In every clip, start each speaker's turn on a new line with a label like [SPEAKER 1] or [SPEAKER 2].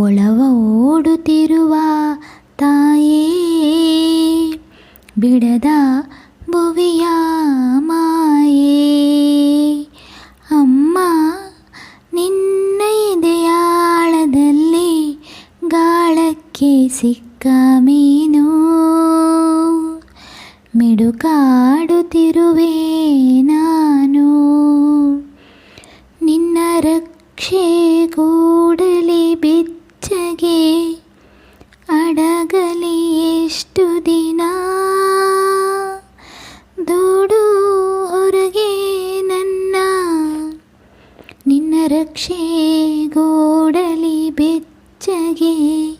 [SPEAKER 1] ಒಳವ ಓಡುತ್ತಿರುವ ತಾಯೇ ಬಿಡದ ಭುವಿಯ ಮಾಯೇ. ಅಮ್ಮ ನಿನ್ನ ಇದೆಯಾಳದಲ್ಲಿ ಗಾಳಕ್ಕೆ ಸಿಕ್ಕ ಮೀನು. ಮಿಡುಕಾಡುತ್ತಿರುವೆ ರಕ್ಷೆ ಗೋಡಲಿ ಬೆಚ್ಚಗೆ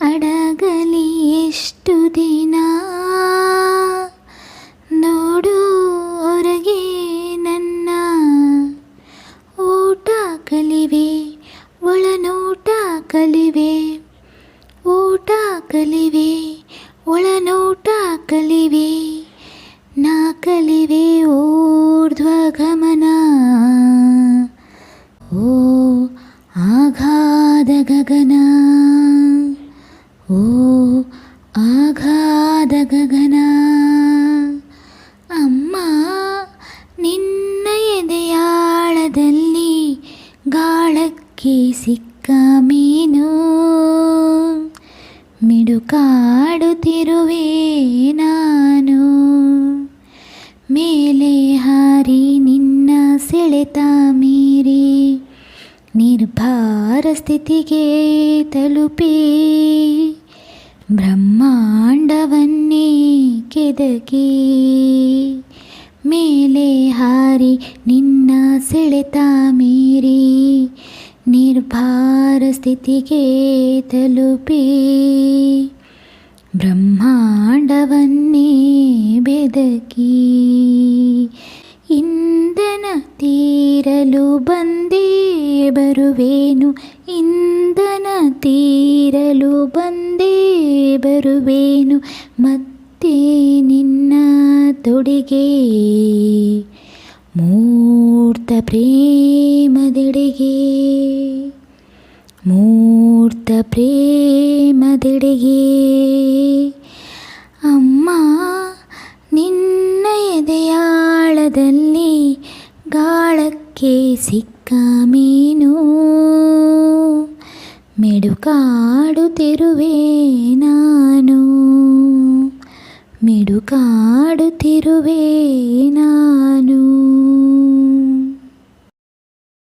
[SPEAKER 1] ಅಡಗಲಿ ಎಷ್ಟು ದಿನ? ನೋಡು ಹೊರಗೆ ನನ್ನ ಊಟ ಕಲಿವೆ, ಒಳನೋಟ ಕಲಿವೆ ಕಲಿವೆ ಒಳನೋಟ ಓ ಆಘಾದ ಗಗನ. ಅಮ್ಮ ನಿನ್ನ ಎದೆಯಾಳದಲ್ಲಿ ಗಾಳಕ್ಕೆ ಸಿಕ್ಕ ಮೀನು. ಮಿಡುಕಾಡುತ್ತಿರುವೆ ಸ್ಥಿತಿಗೆ ತಲುಪಿ ಬ್ರಹ್ಮಾಂಡವನ್ನೇ ಕೆದಕಿ ಮೇಲೆ ಹಾರಿ ನಿನ್ನ ಸೆಳೆತ ಮೀರಿ ನಿರ್ಭಾರ ಸ್ಥಿತಿಗೆ ತಲುಪಿ ಬ್ರಹ್ಮಾಂಡವನ್ನೇ ಬೆದಕಿ ಇಂಧನ ತೀರಲು ಬಂದೇ ಬರುವೇನು, ಇಂಧನ ತೀರಲು ಬಂದೇ ಬರುವೇನು, ಮತ್ತೆ ನಿನ್ನ ತೊಡಿಗೆ ಮೂರ್ತ ಪ್ರೇಮದೆಡೆಗೆ ಮೂರ್ತ ಪ್ರೇಮದೆಡೆಗೆ. ಅಮ್ಮ, ನಿನ್ನ ಎದೆಯಾಳದಲ್ಲಿ ಗಾಳಕ್ಕೆ ಸಿಕ್ಕ ಮಿಡುಕಾಡು ನಾನು ಮಿಡುಕಾಡು ನಾನು